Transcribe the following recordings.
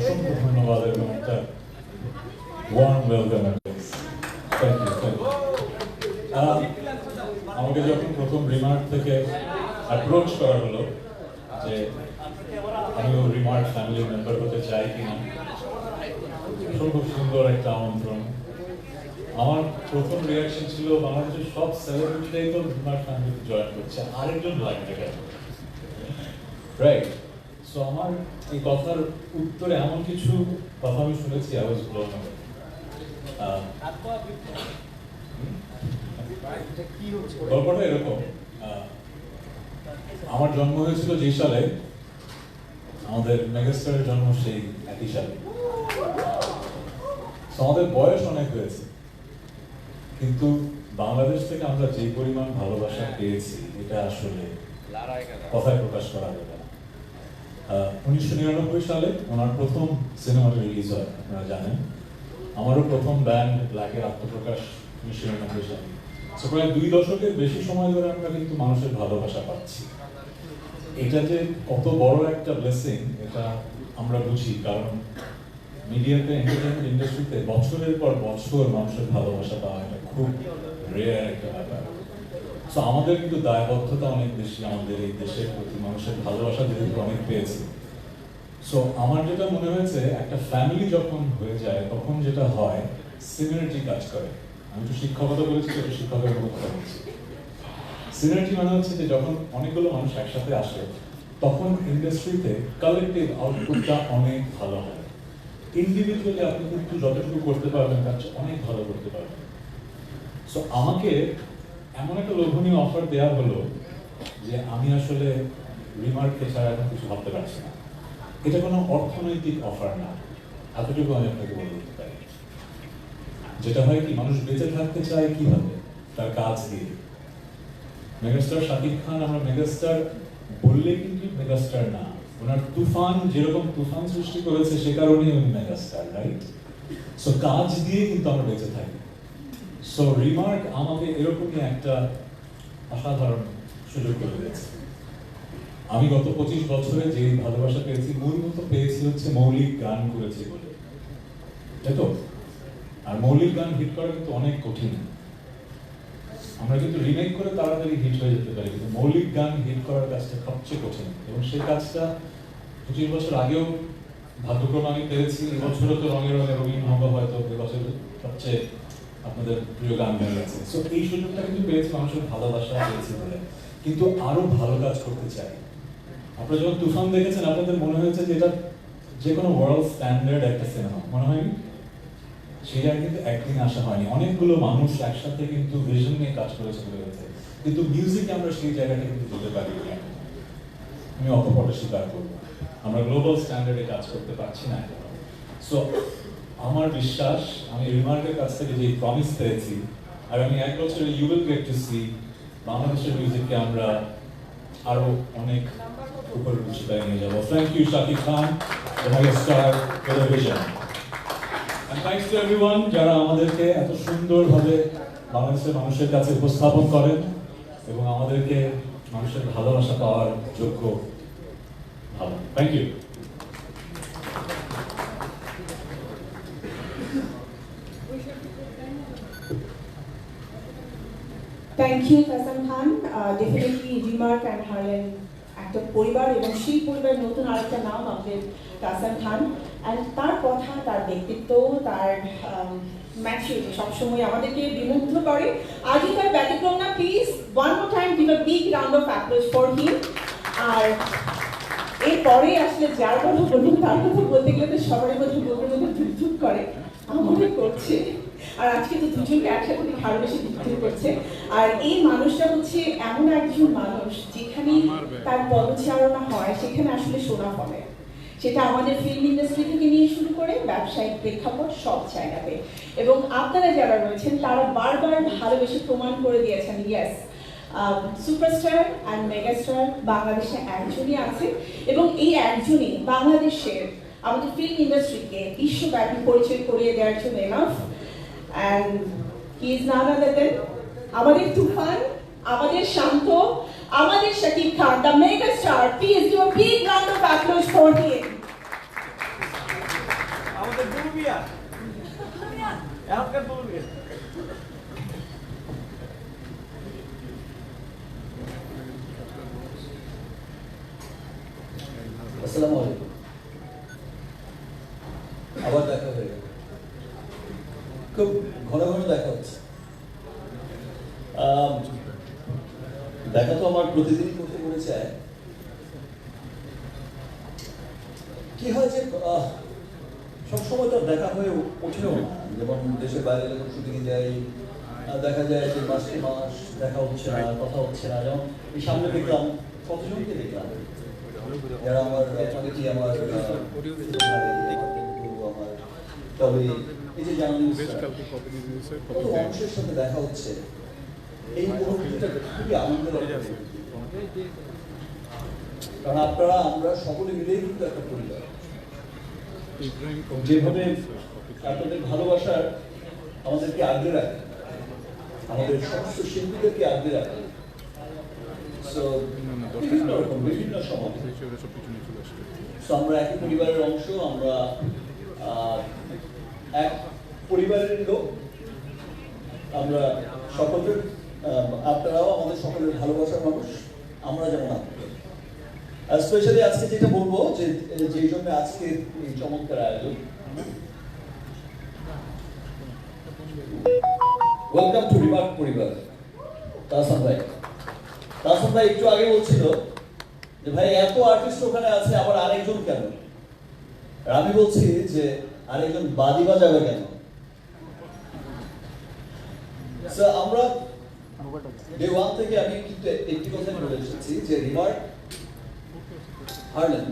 অসংখ্য ধন্যবাদ এবং একটা warm welcome thank you thank you আমাকে যখন প্রথম রিমার্ক থেকে অ্যাপ্রোচ করা হলো যে আমিও রিমার্ক ফ্যামিলি মেম্বার হতে চাই কিনা খুব সুন্দর একটা আমন্ত্রণ। আমার প্রথম রিয়াকশন ছিল, বাংলাদেশের সব সেলিব্রিটিরাই তো রিমার্ক ফ্যামিলিতে জয়েন করছে, আরেকজন লাগবে কেন রাইট সো আমার এই কথার উত্তরে এমন কিছু কথা আমি শুনেছি আই ওয়াজ ব্লোন গল্পটা এরকম আমার জন্ম হয়েছিল যেই সালে, আমাদের মেগাস্টারের জন্ম সেই একই সালে। আমাদের বয়স অনেক হয়েছে, কিন্তু বাংলাদেশ থেকে আমরা যে পরিমাণ ভালোবাসা পেয়েছি, এটা আসলে কথায় প্রকাশ করা যাবে উনিশশো নিরানব্বই সালে ওনার প্রথম সিনেমাটা রিলিজ হয় আপনারা জানেন। আমারও প্রথম ব্যান্ড ব্ল্যাকের আত্মপ্রকাশ উনিশশো নিরানব্বই সালে। So, প্রায় দুই দশকের বেশি সময় ধরে আমরা কিন্তু মানুষের ভালোবাসা পাচ্ছি। এটা যে কত বড় একটা ব্লেসিং এটা আমরা বুঝি কারণ মিডিয়াতে এন্টারটেনমেন্ট ইন্ডাস্ট্রিতে বছরের পর বছর মানুষের ভালোবাসা পাওয়া এটা খুব রেয়ার একটা ব্যাপার। সো আমাদের কিন্তু দায়বদ্ধতা অনেক বেশি আমাদের এই দেশের প্রতি, মানুষের ভালোবাসা যেহেতু অনেক পেয়েছে। সো আমার যেটা মনে হয়েছে, একটা ফ্যামিলি যখন হয়ে যায়, তখন যেটা হয় সিনার্জি কাজ করে। আমি তো শিক্ষকতা বলেছি একটু শিক্ষকের মতো কথা বলছি। সিনার্জি মানে হচ্ছে যে, যখন অনেকগুলো মানুষ একসাথে আসে, তখন ইন্ডাস্ট্রিতে কালেক্টিভ আউটপুটটা অনেক ভালো হয়। ইন্ডিভিজুয়ালি আপনি কিন্তু যতটুকু করতে পারবেন, তার অনেক ভালো করতে পারবেন। সো আমাকে এমন একটা লোভনীয় অফার দেওয়া হলো যে আমি আসলে রিমার্ককে ছাড়া এখন কিছু ভাবতে পারছি না। এটা কোনো অর্থনৈতিক অফার না। এতটুকু আমি আপনাকে বলে দিতে পারি। যেটা হয় কি, মানুষ বেঁচে থাকতে চায় কীভাবে? তার কাজ দিয়ে। মেগাস্টার শাকিব খান আমরা মেগাস্টার বললে কিন্তু মেগাস্টার না। ওনার তুফান, যেরকম তুফান সৃষ্টি করেছে, সে কারণেই উনি মেগাস্টার রাইট সো কাজ দিয়ে কিন্তু আমরা বেঁচে থাকি। সো রিমার্ক আমাকে এরকমই একটা অসাধারণ সুযোগ করে দিয়েছে। আমি গত পঁচিশ বছরে যে ভালোবাসা পেয়েছি মূলত পেয়েছি হচ্ছে মৌলিক গান করেছি বলে। তাই তো? আর মৌলিক গান হিট করা কিন্তু অনেক কঠিন। আমরা কিন্তু রিমেক করে তাড়াতাড়ি হিট হয়ে যেতে পারি, কিন্তু মৌলিক গান হিট করার কাজটা সবচেয়ে কঠিন। এবং সেই কাজটা পঁচিশ বছর আগেও ভাগ্যক্রমে আমি পেরেছি, এবছরও তো রঙে রঙে রঙিন হবে হয়তো, এবছর সবচেয়ে আপনাদের প্রিয় গান হয়ে গেছে সো এই সুযোগটা কিন্তু পেয়েছি মানুষের ভালোবাসা পেয়েছি বলে। কিন্তু আরও ভালো কাজ করতে চাই। আপনারা যখন তুফান দেখেছেন, আপনাদের মনে হয়েছে যে এটা যে কোনো ওয়ার্ল্ড স্ট্যান্ডার্ড একটা সিনেমা মনে সেই জায়গায় কিন্তু একদিন আসা হয়নি। অনেকগুলো মানুষ একসাথে কিন্তু ভিশন নিয়ে কাজ করেছে বলে হয়েছে। কিন্তু মিউজিকে আমরা সেই জায়গাটা কিন্তু যেতে পারি না। আমি অকপটে স্বীকার করব। আমরা গ্লোবাল স্ট্যান্ডার্ডে কাজ করতে পারছি না সো আমার বিশ্বাস, আমি রিমার্কের কাছ থেকে যে প্রমিস পেয়েছি, আর আমি এক বছরে you will get to see বাংলাদেশের মিউজিককে আমরা আরও অনেক উপরে উচ্চতায় নিয়ে যাব। Thank you Shakib Khan star television thanks to everyone যারা আমাদেরকে এত সুন্দরভাবে বাংলাদেশের মানুষের কাছে উপস্থাপন করেন এবং আমাদেরকে মানুষের ভালোবাসা পাওয়ার যোগ্য ভালো thank you thank you Kasam Khan definitely Remark and Herlan একটা পরিবার এবং সেই পরিবারের নতুন আরেকটা নাম আমাদের কাসাম খান অ্যান্ড তার কথা, তার ব্যক্তিত্ব, তার ম্যাচুরিটি সবসময় আমাদেরকে বিমুগ্ধ করে। আজই তার ব্যতিক্রম না please one more time give a big round of applause for him আর এরপরে আসলে যার কথা বলুন তার কথা বলতে গেলে তো সবারই কথা বলতে মধ্যে ধুকধুক করে। আমারই করছে। আর আজকে তো দুজনকে একসাথে দেখে আরও বেশি ধুকধুক করছে। আর এই মানুষটা হচ্ছে এমন একজন মানুষ যেখানে তার পদচারণা হয় সেখানে আসলে শোনা হবে সেটা আমাদের ফিল্ম ইন্ডাস্ট্রি থেকে নিয়ে শুরু করে ব্যবসায়িক প্রেক্ষাপট সব জায়গাতে। এবং আপনারা যারা রয়েছেন তারা বারবার ভালোবেসে প্রমাণ করে দিয়েছেন ইয়েস সুপারস্টার অ্যান্ড মেগাস্টার বাংলাদেশে একজনই আছে। এবং এই একজনই বাংলাদেশের আমাদের ফিল্ম ইন্ডাস্ট্রিকে বিশ্বব্যাপী পরিচয় করিয়ে দেওয়ার জন্য enough and he is none other than আমাদের তুফান আমাদের শান্ত আমাদের Shakib Khan the mega star please do a big round of applause for him মিয়া এখনকার বলুন আসসালামু আলাইকুম আবার দেখা হয়ে গেল খুব ঘন ঘন দেখা হচ্ছে আম, দেখা তো আমার প্রতিদিনই করতে মনে চায় কি হয় যে আহ, সবসময় তো আর দেখা হয়ে ওঠেও যেমন দেশের বাইরে যখন শুটিংয়ে যাই দেখা যায় যে মাসে মাস দেখা হচ্ছে না কথা হচ্ছে না। যেমন এই সামনে দেখলাম কতজনকে দেখলাম? যারা আমার অনেকেই আমার তবে এই যে মানুষের সাথে দেখা হচ্ছে এই অনুভূতিটা খুবই আনন্দের কারণ আপনারা আমরা সকলে মিলেই কিন্তু একটা পরিবার। যেভাবে আপনাদের ভালোবাসার আমাদেরকে আগলে রাখে, আমাদের সমস্ত শিল্পীদেরকে আগলে রাখে। আমরা একই পরিবারের অংশ, আমরা এক পরিবারের লোক। আমরা সকলের আপনারাও আমাদের সকলের ভালোবাসার মানুষ, আমরা যেমন স্পেশালি আজকে যেটা বলব, যে যেই জন্য আজকে চমৎকার আয়োজন। ওয়েলকাম টু রিমার্ক পরিবার তাহসান ভাই। তাহসান ভাই একটু আগে বলছিল যে, ভাই, এত আর্টিস্ট ওখানে আছে, আবার আরেকজন কেন? আমি বলছি যে, আরেকজন বাদি বাজাবে কেন? আমরা ডে ওয়ান থেকে আমি কিন্তু একটি কথা বলে এসেছি যে রিমার্ক হার্লেন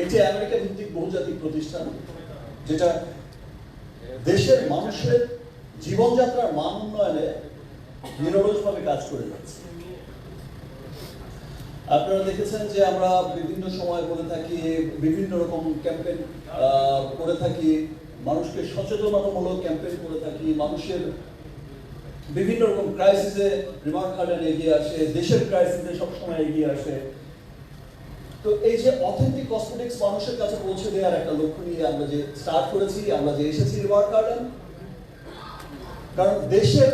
একটি আমেরিকা ভিত্তিক বহুজাতিক প্রতিষ্ঠান, যেটা দেশের মানুষের জীবনযাত্রার মান উন্নয়নে নিরলসভাবে কাজ করে যাচ্ছে। আপনারা দেখেছেন যে আমরা বিভিন্ন সময় বলে থাকি, বিভিন্ন রকম ক্যাম্পেইন করে থাকি, মানুষকে সচেতনতামূলক ক্যাম্পেইন করে থাকি, মানুষের বিভিন্ন রকম ক্রাইসিসে রিমার্ক হার্ডেন এগিয়ে আসে, দেশের ক্রাইসিসে সবসময় এগিয়ে আসে। তো এই যে অথেন্টিক কসমেটিক্স মানুষের কাছে পৌঁছে দেওয়ার একটা লক্ষ্য নিয়ে আমরা যে স্টার্ট করেছি, আমরা যে এসেছি রিমার্ক গার্ডেন কারণ দেশের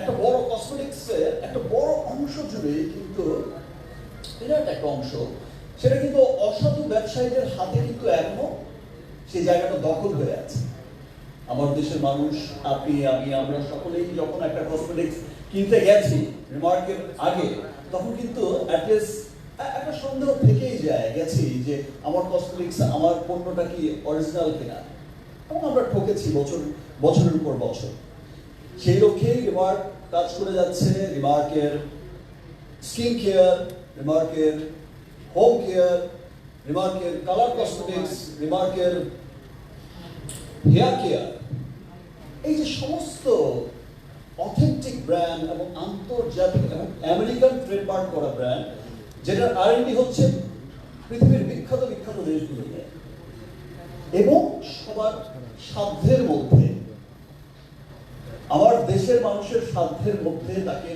একটা বড় কসমেটিক্স একটা বড় অংশ জুড়ে কিন্তু বিরাট একটা অংশ, সেটা কিন্তু অসাধু ব্যবসায়ীদের হাতে কিন্তু এখনও সেই জায়গাটা দখল হয়ে আছে। আমার দেশের মানুষ, আপনি, আমি, আমরা সকলেই যখন একটা কসমেটিক্স কিনতে গেছি রিমার্কের আগে, তখন কিন্তু অ্যাটলিস্ট একটা সন্দেহ থেকেই যায়, গেছি যে আমার কসমেটিক্স আমার পণ্যটা কি অরিজিনাল কিনা? এবং আমরা ঠকেছি বছর, বছরের পর বছর। সেই লক্ষ্যেই রিমার্ক কাজ করে যাচ্ছে রিমার্কের স্কিন কেয়ার রিমার্কের হোম কেয়ার রিমার্কের কালার কসমেটিক্স রিমার্কের হেয়ার কেয়ার এই যে সমস্ত অথেন্টিক ব্র্যান্ড এবং আন্তর্জাতিক এবং আমেরিকান ট্রেডমার্ক করা ব্র্যান্ড যেটার আরএনডি হচ্ছে পৃথিবীর বিখ্যাত বিখ্যাত দেশগুলোতে এবং সবার সাধ্যের মধ্যে, আমার দেশের মানুষের সাধ্যের মধ্যে তাকে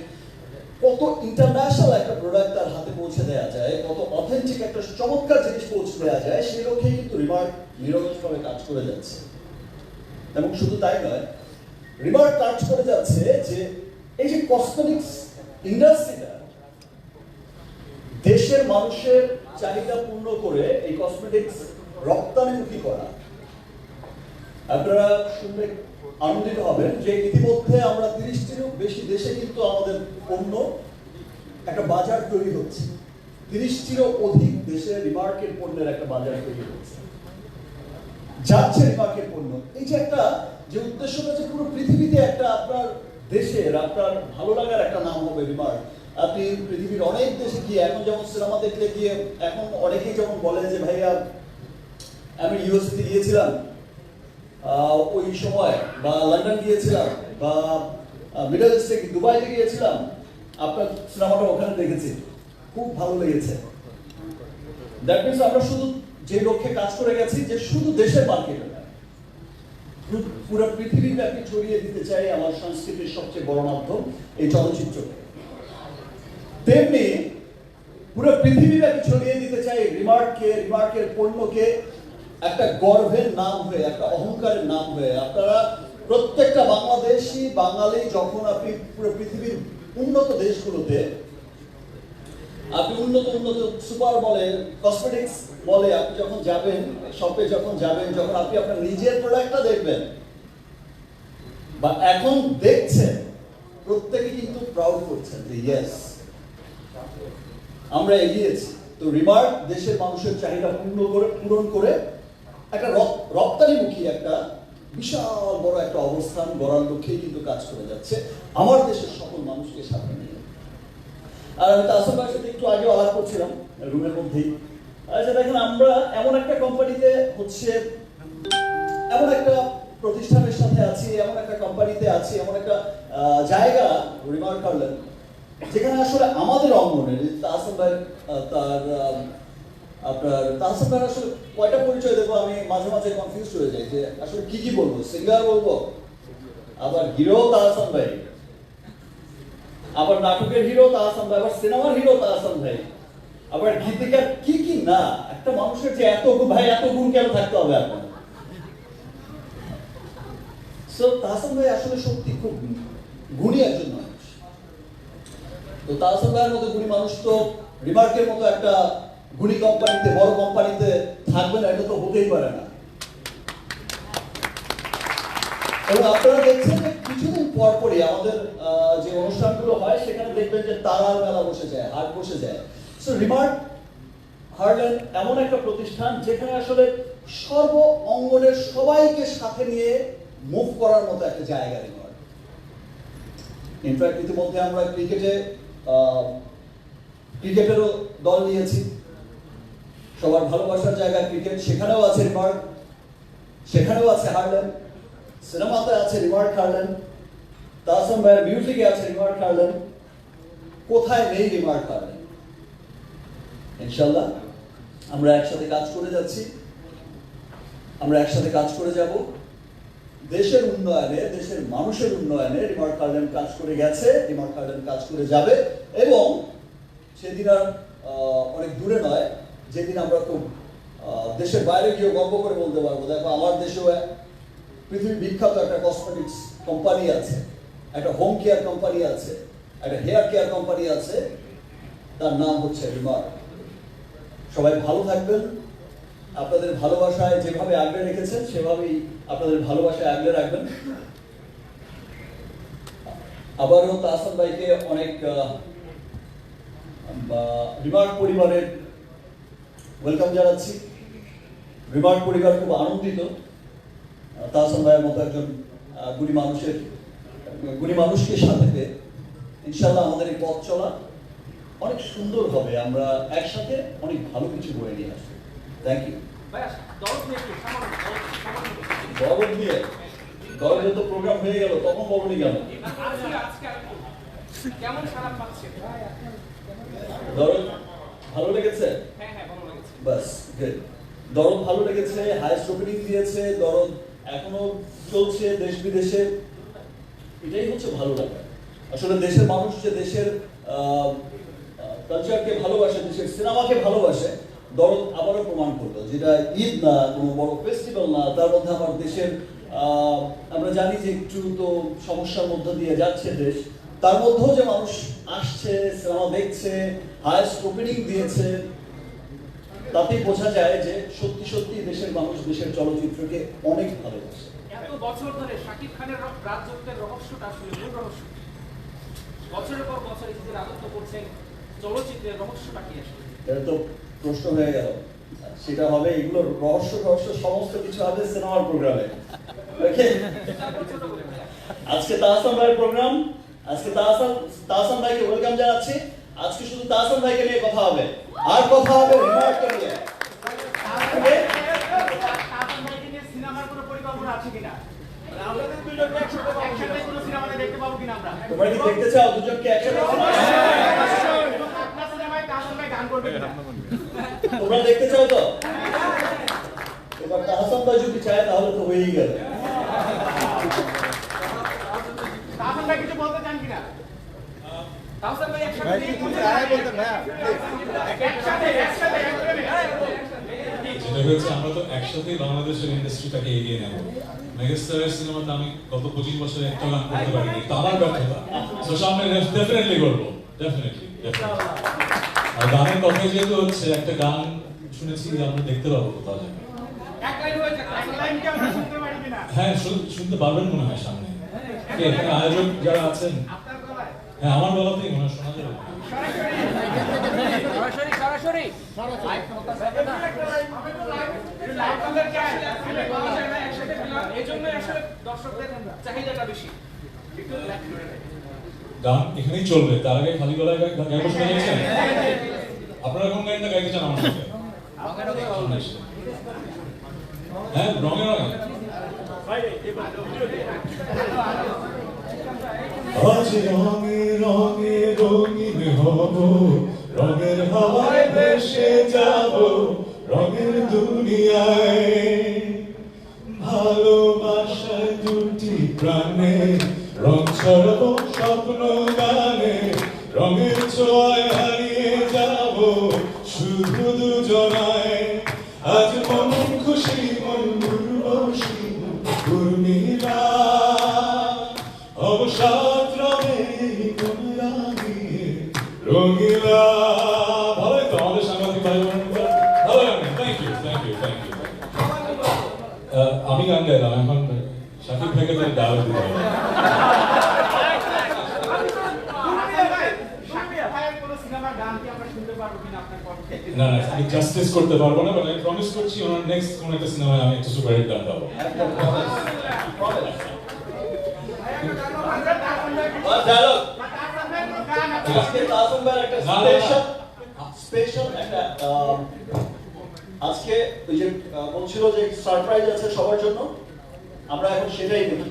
কত ইন্টারন্যাশনাল একটা প্রোডাক্ট তার হাতে পৌঁছে দেওয়া যায়, কত অথেন্টিক একটা চমৎকার জিনিস পৌঁছে দেওয়া যায় সেই লক্ষ্যে কিন্তু রিমার্ক নিরলসভাবে কাজ করে যাচ্ছে। এবং শুধু তাই নয় রিমার্ক কাজ করে যাচ্ছে যে এই যে কসমেটিক্স ইন্ডাস্ট্রিটা দেশের মানুষের চাহিদা পূর্ণ করে এই কসমেটিক্স রপ্তানিমুখী করা। আপনারা শুনলে আনন্দিত হবেন যে ইতিমধ্যে আমরা তিরিশটিরও বেশি দেশে কিন্তু আমাদের পণ্য একটা বাজার তৈরি হচ্ছে। তিরিশটিরও অধিক দেশে রিমার্কেট পণ্যের একটা বাজার তৈরি হচ্ছে। যাচ্ছে রিমার্কেট পণ্য। এই যে একটা, যে উদ্দেশ্যটা যে পুরো পৃথিবীতে একটা আপনার দেশের, আপনার ভালো লাগার একটা নাম হবে রিমার্ক আপনি পৃথিবীর অনেক দেশে গিয়ে এখন যেমন সিনেমা দেখলে গিয়ে এখন অনেকেই যেমন বলে যে, ভাইয়া, আমি ইউএসএতে গিয়েছিলাম ওই সময় বা লন্ডন গিয়েছিলাম বা মিডল ইস্টে দুবাইতে গিয়েছিলাম, আপনার সিনেমাটা ওখানে দেখেছি। খুব ভালো লেগেছে। দ্যাট মিনস আমরা শুধু যে লক্ষ্যে কাজ করে গেছি, যে শুধু দেশের মার্কেটে পুরো পৃথিবী ব্যাপী ছড়িয়ে দিতে চাই আমার সংস্কৃতির সবচেয়ে বড় মাধ্যম এই চলচ্চিত্রকে। তেমনি পুরো পৃথিবী ব্যাপী ছড়িয়ে দিতে চাই রিমার্ককে, রিমার্কের পণ্যকে। একটা গর্বের নাম হয়ে, একটা অহংকারের নাম হয়ে। আপনারা প্রত্যেকটা বাংলাদেশি, বাঙালি, যখন আপনি পুরো পৃথিবীর উন্নত দেশগুলোতে, আপনি উন্নত উন্নত সুপার মলে কসমেটিক্স মলে আপনি যখন যাবেন শপে যখন যাবেন, যখন আপনি আপনার নিজের প্রোডাক্টটা দেখবেন, বা এখন দেখছেন, প্রত্যেকে কিন্তু প্রাউড করছেন যে ইয়েস আমরা এগিয়েছি তো রিমার্ক দেশের মানুষের চাহিদা পূর্ণ করে, পূরণ করে একটা রপ- রপ্তানিমুখী একটা বিশাল বড় একটা অবস্থান গড়ার লক্ষ্যেই কিন্তু কাজ করে যাচ্ছে আমার দেশের সকল মানুষকে সাথে নিয়ে। আর আমি তাসম ভাইয়ের সাথে একটু আগে আলাপ করছিলাম, রুমের মধ্যেই। আচ্ছা দেখেন, আমরা এমন একটা কোম্পানিতে হচ্ছে, এমন একটা প্রতিষ্ঠানের সাথে আছি, এমন একটা কোম্পানিতে আছি, এমন একটা জায়গা, রিমার্ক করলেন যেখানে আসলে আমাদের অঙ্গনে তাহসান ভাই তার আপনার তাহসান ভাই আসলে কয়টা পরিচয় দেবো আমি মাঝে মাঝে কনফিউজ হয়ে যাই যে আসলে কি কি বলব সিঙ্গার বলব? আবার হিরো তাহসান ভাই। আবার নাটকের হিরো তাহসান ভাই, আবার সিনেমার হিরো তাহসান ভাই। আবার গীতিকার কি কি না, একটা মানুষের যে এত ভাই, এত গুণ কেন থাকতে হবে আপনার সো তাহসান ভাই আসলে সত্যি খুব গুণী একজন মানুষ তো তাহসান ভাইয়ের মতো গুণী মানুষ তো রিমার্কের মতো একটা গুণী কোম্পানিতে, বড় কোম্পানিতে থাকবে না, এটা তো হতেই পারে না। এবং আপনারা দেখছেন যে কিছুদিন পর পরই আমাদের যে অনুষ্ঠানগুলো হয়, সেখানে দেখবেন যে তারার মেলা বসে যায়, হাট বসে যায়। সো রিমার্ক হার্লেন এমন একটা প্রতিষ্ঠান যেখানে আসলে সর্ব অঙ্গনের সবাইকে সাথে নিয়ে মুভ করার মতো একটা জায়গা রিমার্ক। ইনফ্যাক্ট ইতিমধ্যে আমরা ক্রিকেটে ক্রিকেটেরও দল নিয়েছি। সবার ভালোবাসার জায়গা ক্রিকেট। সেখানেও আছে রিমার্ক। সেখানেও আছে হার্লেন। সিনেমাতে আছে রিমার্ক হার্লেন। তাসম ভাইয়ের মিউজিকে আছে রিমার্ক হার্লেন। কোথায় নেই রিমার্ক হার্লেন? ইনশাল্লাহ আমরা একসাথে কাজ করে যাচ্ছি। আমরা একসাথে কাজ করে যাব। দেশের উন্নয়নে, দেশের মানুষের উন্নয়নে রিমার্ক গার্ডেন কাজ করে গেছে রিমার্ক গার্ডেন কাজ করে যাবে এবং সেদিন আর অনেক দূরে নয়, যেদিন আমরা খুব দেশের বাইরে গিয়ে গর্ব করে বলতে পারব। দেখো, আমার দেশেও এক পৃথিবীর বিখ্যাত একটা কসমেটিক্স কোম্পানি আছে, একটা হোম কেয়ার কোম্পানি আছে, একটা হেয়ার কেয়ার কোম্পানি আছে, তার নাম হচ্ছে রিমার্ক সবাই ভালো থাকবেন আপনাদের ভালোবাসায় যেভাবে আগলে রেখেছেন, সেভাবেই আপনাদের ভালোবাসায় আগলে রাখবেন। আবারও তাহসান ভাইকে অনেক রিমার্ক পরিবারের ওয়েলকাম জানাচ্ছি। রিমার্ক পরিবার খুব আনন্দিত। তাহসান ভাইয়ের মতো একজন গুণী মানুষের, গুণী মানুষকে সাথে পেয়ে ইনশাল্লাহ আমাদের এই পথ চলা অনেক সুন্দর হবে। আমরা একসাথে অনেক ভালো কিছু বয়ে নিয়ে আসব। Thank you. দরদ দিয়ে। দরদের তো প্রোগ্রাম হয়ে গেল তখন সারা পাচ্ছে? দরদ ভালো লেগেছে? বাস গুড দরদ ভালো লেগেছে হাইস্ট ওপেনিং দিয়েছে দরদ এখনও চলছে দেশ বিদেশে। এটাই হচ্ছে ভালো লাগা। আসলে দেশের মানুষ যে দেশের কালচারকে ভালোবাসে দেশের সিনেমাকে ভালোবাসে দরদ আবারও প্রমাণ করল যেটা ঈদ না কোনো বড় ফেস্টিভ্যাল না তার মধ্যে আমার দেশের আমরা জানি যে একটু তো সমস্যার মধ্য দিয়ে যাচ্ছে দেশ। তার মধ্যেও যে মানুষ আসছে সিনেমা দেখছে হায়েস্ট ওপেনিং দিয়েছে তাতেই বোঝা যায় যে সত্যি সত্যি দেশের মানুষ দেশের চলচ্চিত্রকে অনেক ভালোবাসে। এত বছর ধরে শাকিব খানের রাজত্বের রহস্যটা আসলে মূল রহস্য বছরের পর বছর রাজত্ব করছেন চলচ্চিত্রের রহস্যটা কি আসলে? এটা তো প্রশ্ন হয়ে গেল। সেটা হবে এগুলোর রহস্য রহস্য সমস্ত কিছু হবে সিনেমার প্রোগ্রামে। আজকে তাহসান ভাইয়ের প্রোগ্রাম। আজকে তাহসান তাহসান ভাইকে ওয়েলকাম জানাচ্ছি। আজকে শুধু তাহসান ভাইকে নিয়ে কথা হবে। আর কথা হবে রিমার্ককে নিয়ে ওকে ভাইকে সিনেমার কোনো পরিকল্পনা আছে কিনা? আমাদের দুজনকে একসাথে একসাথে কোনো সিনেমাতে দেখতে পাবো কিনা আমরা? তোমরা কি দেখতে চাও দুজনকে একসাথে এবং আপনার সিনেমায় তাহসান ভাই গান করবে কিনা? তোমরা দেখতে চাও তো? এবার তাহসান ভাই যদি চায় তাহলে তো হয়েই গেল। কিছু বলতে চান কিনা? তাহসান ভাই একসাথে নিয়ে ভাই, কিছু আগে বলতেন, ভাইয়া। একসাথে একসাথে একসাথে যেটা হয়েছে আমরা তো একসাথেই বাংলাদেশের ইন্ডাস্ট্রিটাকে এগিয়ে নেব। মেগাস্টারের সিনেমাতে আমি গত পঁচিশ বছরে একটা গান করতে পারিনি তো আমার ব্যর্থতা। তো সামনে ডেফিনেটলি করব। ডেফিনেটলি আর গানের কথা যেহেতু হচ্ছে একটা গান শুনেছি যে আমরা দেখতে পাবো কোথাও পারি কিনা? হ্যাঁ শুন- শুনতে পারবেন মনে হয় সামনে। কে, এখানে আয়োজক যারা আছেন? হ্যাঁ আমার গলাতেই মনে হয় শোনা যাবে। যাবে গান এখানেই চলবে। তার আগে খালি গলায় শুনে গেছেন আপনারা কোন গানটা গাইতে চান আমার হ্যাঁ রঙে রঙে রঙে থ্যাংক ইউ থ্যাংক ইউ আমি গান গাইলাম এখন শাকিব ভাইকে তো ডায়লগ দিতে হবে না না, আমি করতে পারব না প্রমিস করছি নেক্সট সিনেমায় আমি গান আজকে ওই যে বলছিল যে সারপ্রাইজ আছে সবার জন্য। আমরা এখন সেটাই দেখি।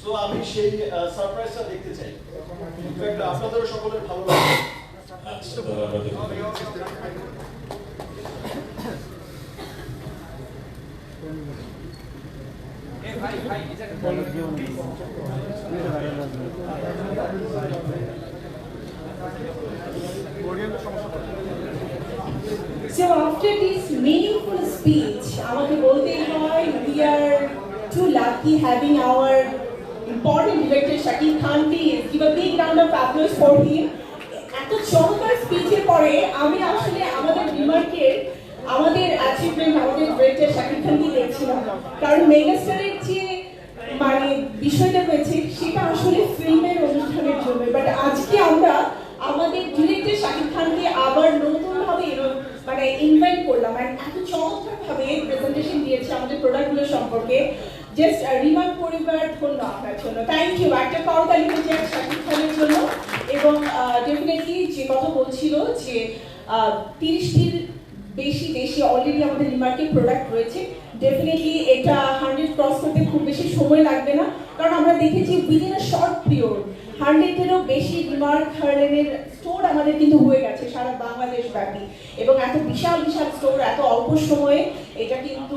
হয়ে আমি সেই সারপ্রাইজটা দেখতে চাই। আপনাদেরও সকলের ভালো লাগে আচ্ছা আমরা দেখি। এ ভাই ভাই এই জায়গায় So after this meaningful speech, হয় we are too lucky having our important director Shakib Khan. Give a big round of applause for him. এত চমৎকার স্পিচের পরে আমি আসলে আমাদের রিমার্কের আমাদের অ্যাচিভমেন্ট আমাদের ডিরেক্টর শাকিব খানকে দেখছিলাম কারণ মেগাস্টারের যে মানে বিষয়টা রয়েছে সেটা আসলে ফিল্মের অনুষ্ঠানের জন্য। বাট আজকে আমরা আমাদের ডিরেক্টর শাকিব খানকে আবার নতুন ভাবে মানে ইনভাইট করলাম। আর এত চমৎকারভাবে প্রেজেন্টেশন দিয়েছে আমাদের প্রোডাক্টগুলো সম্পর্কে। জাস্ট রিমার্ক পরিবার ধন্য আপনার জন্য। থ্যাংক ইউ একটা করতালি হচ্ছে শাকিব খানের জন্য। এবং ডেফিনেটলি যে কথা বলছিল যে তিরিশটির বেশি দেশে অলরেডি আমাদের রিমার্কেট প্রোডাক্ট রয়েছে। ডেফিনেটলি এটা হান্ড্রেড ক্রস করতে খুব বেশি সময় লাগবে না। কারণ আমরা দেখেছি উইদিন আ শর্ট পিরিয়ড হান্ড্রেডেরও বেশি রিমার্ক হার্লেনের স্টোর আমাদের কিন্তু হয়ে গেছে, সারা বাংলাদেশ ব্যাপী এবং এত বিশাল বিশাল স্টোর এত অল্প সময়ে এটা কিন্তু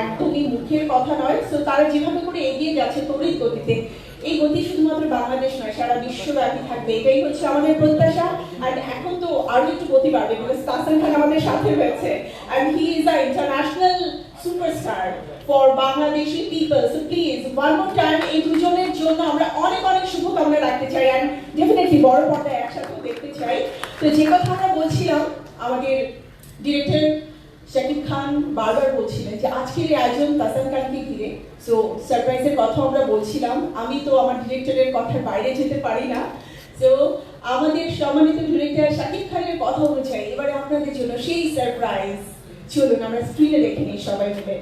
একদমই মুখের কথা নয়। সো তারা যেভাবে করে এগিয়ে যাচ্ছে তড়িৎ গতিতে এই গতি শুধুমাত্র বাংলাদেশ নয়, সারা বিশ্বব্যাপী থাকবে। এটাই হচ্ছে আমাদের প্রত্যাশা। আর এখন তো আরও একটু গতি বাড়বে বিকজ তাসান খান আমাদের সাথে রয়েছে। And he is an international superstar for Bangladeshi people. So please one more time, এই দুজনের জন্য আমরা অনেক অনেক শুভকামনা রাখতে চাই। And definitely বড় পর্দায় একসাথে দেখতে চাই। তো যে কথা আমরা বলছিলাম, আমাদের ডিরেক্টর শাকিব খান বারবার বলছিলেন যে, আজকের এই আয়োজন তাসান খানকে ঘিরে। সো সারপ্রাইজের কথা আমরা বলছিলাম। আমি তো আমার ডিরেক্টরের কথার বাইরে যেতে পারি না। তো আমাদের সম্মানিত ডিরেক্টর শাকিব খানের কথা অনুযায়ী এবারে আপনাদের জন্য সেই সারপ্রাইজ চলুন, আমরা স্ক্রিনে দেখে নিই সবাই মিলে।